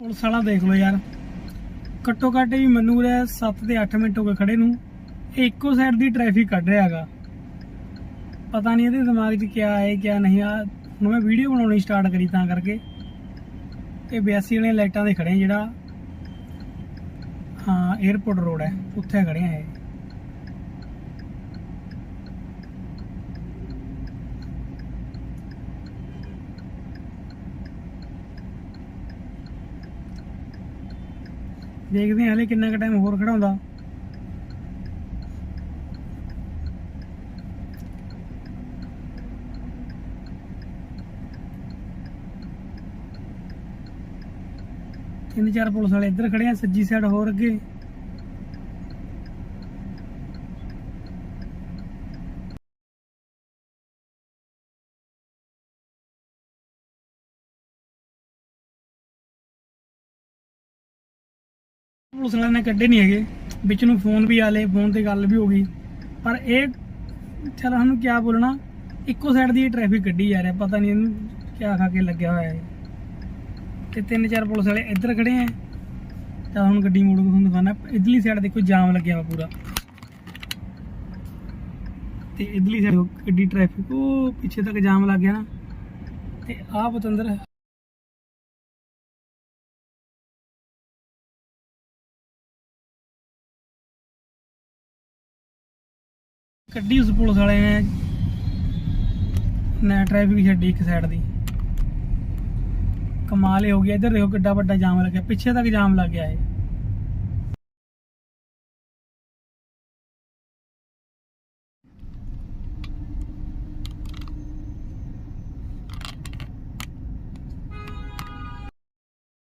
Police ਵਾਲਾ ਦੇਖ ਲਓ ਯਾਰ। ਘੱਟੋ ਘੱਟ ਵੀ ਮੈਨੂੰ ਰੇ 7 ਤੇ 8 ਮਿੰਟ ਹੋ ਗਏ ਖੜੇ ਨੂੰ। ਇਹ ਇੱਕੋ ਸਾਈਡ ਦੀ ਟ੍ਰੈਫਿਕ ਕੱਢ ਰਿਹਾ ਹੈਗਾ। ਪਤਾ ਨਹੀਂ ਇਹਦੇ ਦਿਮਾਗ 'ਚ ਕੀ ਹੈ ਕੀ ਨਹੀਂ ਆ। ਹੁਣ ਮੈਂ ਵੀਡੀਓ ਬਣਾਉਣੀ ਸਟਾਰਟ ਕਰੀ ਤਾਂ ਕਰਕੇ। ਇਹ 82 ਵਾਲੇ ਲਾਈਟਾਂ ਦੇ ਖੜੇ ਜਿਹੜਾ, ਹਾਂ 에어ਪੋਰਟ ਰੋਡ ਹੈ। ਉੱਥੇ ਖੜੇ ਆ ਇਹ। ਦੇਖਦੇ ਹਾਂ ਹਲੇ ਕਿੰਨਾ ਕੁ ਟਾਈਮ ਹੋਰ ਖੜਾਉਂਦਾ ਤਿੰਨ ਚਾਰ ਪੁਲਿਸ ਵਾਲੇ ਇੱਧਰ ਖੜੇ ਆ, ਸੱਜੀ ਸਾਈਡ ਹੋਰ ਅੱਗੇ। ਪੁਲਿਸ ਵਾਲਿਆਂ ਨੇ ਕੱਢੇ ਨਹੀਂ ਹੈਗੇ। ਵਿੱਚ ਨੂੰ ਫੋਨ ਵੀ ਆ ਫੋਨ ਤੇ ਗੱਲ ਵੀ ਹੋ ਗਈ। ਪਰ ਇਹ, ਚਲ ਸਾਨੂੰ ਕੀ ਬੋਲਣਾ? ਇੱਕੋ ਸਾਈਡ ਦੀ ਟ੍ਰੈਫਿਕ ਕੱਢੀ ਜਾ ਰਿਹਾ, ਪਤਾ ਨਹੀਂ ਇਹਨੂੰ ਕੀ ਖਾ ਕੇ ਲੱਗਿਆ ਹੋਇਆ ਹੈ ਤੇ ਤਿੰਨ ਚਾਰ ਪੁਲਿਸ ਵਾਲੇ ਇੱਧਰ ਖੜੇ ਆ। ਤਾਂ ਹੁਣ ਗੱਡੀ ਮੋੜ ਕੇ ਤੁਹਾਨੂੰ ਦਿਖਾਣਾ ਇਧਰਲੀ ਸਾਈਡ ਦੇਖੋ, ਜਾਮ ਲੱਗਿਆ ਵਾ ਪੂਰਾ। ਤੇ ਇਧਰਲੀ ਸਾਈਡ ਗੱਡੀ ਟ੍ਰੈਫਿਕ ਉਹ ਪਿੱਛੇ ਤੱਕ ਜਾਮ ਲੱਗ ਗਿਆ ਨਾ। ਤੇ ਆਹ ਪਤੰਦਰ ਕੱਢੀ ਉਸ ਪੁਲਿਸ ਵਾਲੇ ਨੇ। ਨਾ ਟ੍ਰੈਫਿਕ ਛੱਡੀ ਇੱਕ ਸਾਈਡ ਦੀ। ਕਮਾਲ ਹੀ ਹੋ ਗਿਆ ਇੱਧਰ ਦੇਖੋ ਕਿੱਡਾ ਵੱਡਾ ਜਾਮ ਲੱਗਿਆ। ਪਿੱਛੇ ਤੱਕ ਜਾਮ ਲੱਗ ਗਿਆ ਹੈ